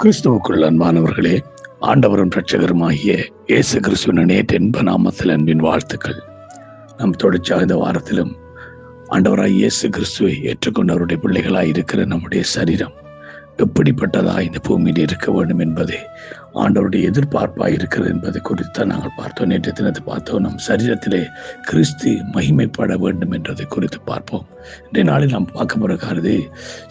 கிறிஸ்துவுக்குள் அன்பானவர்களே ஆண்டவரும் ரட்சகருமாகிய இயேசு கிறிஸ்துவின் நேற்று என்ப நாமத்தில் அன்பின் வாழ்த்துக்கள். நம் தொடர்ச்சியாக இந்த வாரத்திலும் ஆண்டவராய் இயேசு கிறிஸ்துவை ஏற்றுக்கொண்டவருடைய பிள்ளைகளாய் இருக்கிற நம்முடைய சரீரம் எப்படிப்பட்டதா இந்த பூமியில் இருக்க வேண்டும் என்பதே ஆண்டவருடைய எதிர்பார்ப்பாக இருக்கிறது என்பது குறித்து நாங்கள் பார்த்தோம். நேற்று தினத்தை பார்த்தோம். நம் சரீரத்திலே கிறிஸ்து மகிமைப்பட வேண்டும் என்றதை குறித்து பார்ப்போம். இன்றைய நாளில் நாம் பார்க்க போகிற காரது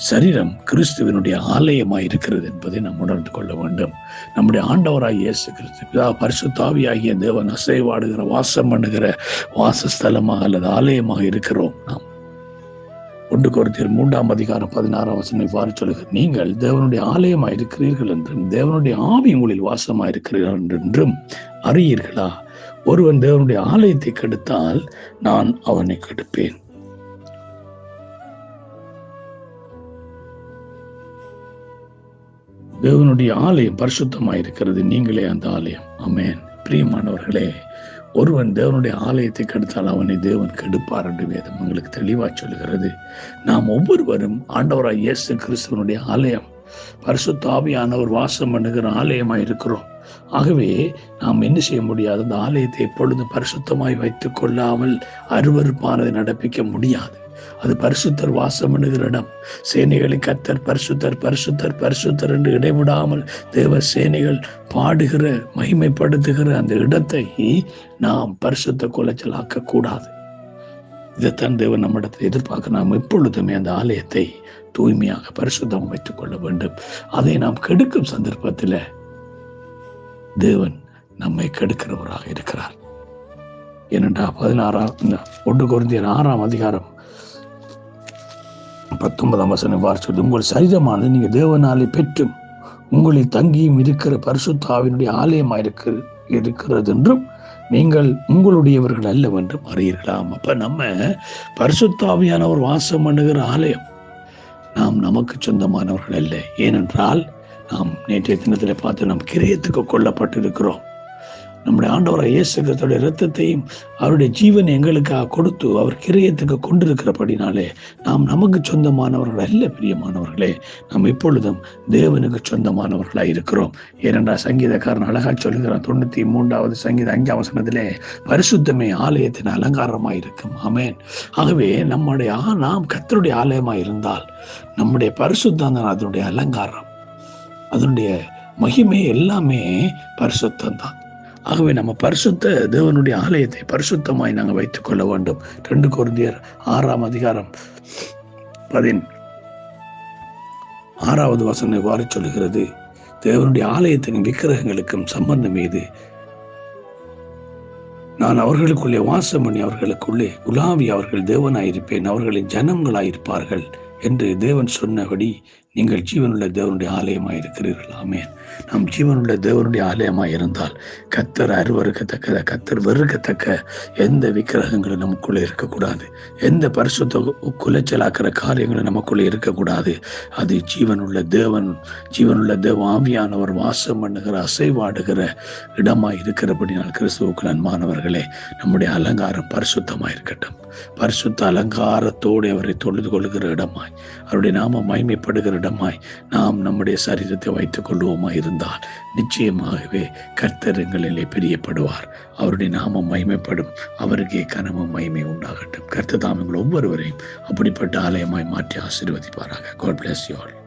சரீரம் கிறிஸ்துவனுடைய ஆலயமாக இருக்கிறது என்பதை நாம் உணர்ந்து கொள்ள வேண்டும். நம்முடைய ஆண்டவராக இயேசு கிறிஸ்து பிதா பரிசுத்தாவியாகிய தேவன் அசைவாடுகிற வாசம் பண்ணுகிற வாசஸ்தலமாக அல்லது ஆலயமாக இருக்கிறோம். நாம் ஒன்று கொருத்தியர் மூன்றாம் அதிகாரம் பதினாறாம் வசனம் இவ்வாறு சொல்லுகிறது. நீங்கள் தேவனுடைய ஆலயமாக இருக்கிறீர்கள் என்றும் தேவனுடைய ஆவி உங்களில் வாசமாக இருக்கிறீர்கள் என்றும் அறியீர்களா? ஒருவன் தேவனுடைய ஆலயத்தை கெடுத்தால் நான் அவனை கெடுப்பேன். தேவனுடைய ஆலயம் பரிசுத்தமாக இருக்கிறது. நீங்களே அந்த ஆலயம். அமேன் பிரியமானவர்களே ஒருவன் தேவனுடைய ஆலயத்தை கெடுத்தால் அவனை தேவன் கெடுப்பார் என்று வேதம் உங்களுக்கு தெளிவாக சொல்லுகிறது. நாம் ஒவ்வொருவரும் ஆண்டவராய் இயேசு கிறிஸ்துவனுடைய ஆலயம் பரிசுத்தாவியானவர் வாசம் பண்ணுகிற ஆலயமாக இருக்கிறோம். ஆகவே நாம் என்ன செய்ய முடியாது? அந்த ஆலயத்தை எப்பொழுதும் பரிசுத்தமாய் வைத்துக் கொள்ளாமல் அருவறுப்பானதை நடப்பிக்க முடியாது. அது பரிசுத்தர் வாசம் பண்ணுகிற இடம். சேனைகளை கத்தர் பரிசுத்தர் பரிசுத்தர் பரிசுத்தர் என்று இடைவிடாமல் தேவ சேனைகள் பாடுகிற மகிமைப்படுத்துகிற அந்த இடத்தை நாம் பரிசுத்த குலைச்சலாக்க கூடாது இதைத்தான் தேவன் நம்மிடத்தில் எதிர்பார்க்க நாம் எப்பொழுதுமே அந்த ஆலயத்தை தூய்மையாக பரிசுத்தம் வைத்துக் கொள்ள வேண்டும். அதை நாம் கெடுக்கும் சந்தர்ப்பத்தில் தேவன் நம்மை கெடுக்கிறவராக இருக்கிறார். ஏனென்றா பதினாறாம் ஒன்று குறைந்தியர் ஆறாம் அதிகாரம் பத்தொன்பதாம் வசனம் வார்த்தை உங்கள் சரீரமானது நீங்கள் தேவனாலே பெற்றும் உங்களில் தங்கியும் இருக்கிற பரிசுத்தாவினுடைய ஆலயமாக இருக்கிற இருக்கிறது என்றும் நீங்கள் உங்களுடையவர்கள் அல்லவென்றும் அறியீர்களாம் அப்போ நம்ம பரிசுத்தாவியானவர் வாசம் பண்ணுகிற ஆலயம் நாம் நமக்கு சொந்தமானவர்கள் அல்ல. ஏனென்றால் நாம் நேற்றைய தினத்தில் பார்த்து நம் கிரியத்துக்கு கொல்லப்பட்டிருக்கிறோம். நம்முடைய ஆண்டவராக இயேசு கிறிஸ்துடைய இரத்தத்தையும் அவருடைய ஜீவன் எங்களுக்காக கொடுத்து அவர் கிரியத்துக்கு கொண்டிருக்கிறபடினாலே நாம் நமக்கு சொந்தமானவர்கள் அல்ல பிரியமானவர்களே நாம் இப்பொழுதும் தேவனுக்கு சொந்தமானவர்களாக இருக்கிறோம். ஏனென்றால் சங்கீதக்காரன் அழகா சொல்கிறான் தொண்ணூற்றி மூன்றாவது சங்கீத அஞ்சாம் வசனத்திலே பரிசுத்தமே ஆலயத்தின் அலங்காரமாக இருக்கும். அமேன் ஆகவே நம்முடைய நாம் கத்தருடைய ஆலயமாக இருந்தால் நம்முடைய பரிசுத்தம் தான் அதனுடைய அலங்காரம். அதனுடைய மகிமை எல்லாமே பரிசுத்தம் தான் ஆகவே நம்ம பரிசுத்த தேவனுடைய ஆலயத்தை பரிசுத்தமாய் நாங்கள் வைத்துக் கொள்ள வேண்டும். ரெண்டு குருந்தியர் ஆறாம் அதிகாரம் பதின் ஆறாவது வசனம் இவ்வாறு சொல்லுகிறது. தேவனுடைய ஆலயத்தின் விக்கிரகங்களுக்கும் சம்பந்தம் இது நான் அவர்களுக்குள்ளே வாசம் பண்ணி அவர்களுக்குள்ளே உலாவி அவர்கள் தேவனாயிருப்பேன் அவர்களின் ஜனங்களாயிருப்பார்கள் என்று தேவன் சொன்னபடி நீங்கள் ஜீவனுள்ள தேவனுடைய ஆலயமாக இருக்கிறீர்கள். ஆமேன். நாம் ஜீவனுள்ள தேவனுடைய ஆலயமாக இருந்தால் கத்தர் அருவறுக்கத்தக்க கத்தர் வெறுக்கத்தக்க எந்த விக்கிரகங்களும் நமக்குள்ளே இருக்கக்கூடாது. எந்த பரிசுத்த குலைச்சலாக்கிற காரியங்களும் நமக்குள்ளே இருக்கக்கூடாது. அது ஜீவனுள்ள தேவன் ஜீவனுள்ள தேவ ஆவியானவர் வாசம் பண்ணுகிற அசைவாடுகிற இடமாக இருக்கிறபடினால் கிறிஸ்துவுக்கு அன்பானவர்களே நம்முடைய அலங்காரம் பரிசுத்தமாக இருக்கட்டும். பரிசுத்த அலங்காரத்தோடு அவரை தொழுது கொள்கிற இடமாய் அவருடைய நாம மைமைப்படுகிற இடமாய் நாம் நம்முடைய சரீரத்தை வைத்துக் கொள்வோமா இருந்தால் நிச்சயமாகவே கர்த்தர் எங்களிலே பிரியப்படுவார். அவருடைய நாமம் மகிமைப்படும். அவருக்கே கனமும் மகிமை உண்டாகட்டும். கர்த்தர் தாம் எங்கள் ஒவ்வொருவரையும் அப்படிப்பட்ட ஆலயமாய் மாற்றி ஆசீர்வதிப்பாராக. God bless you all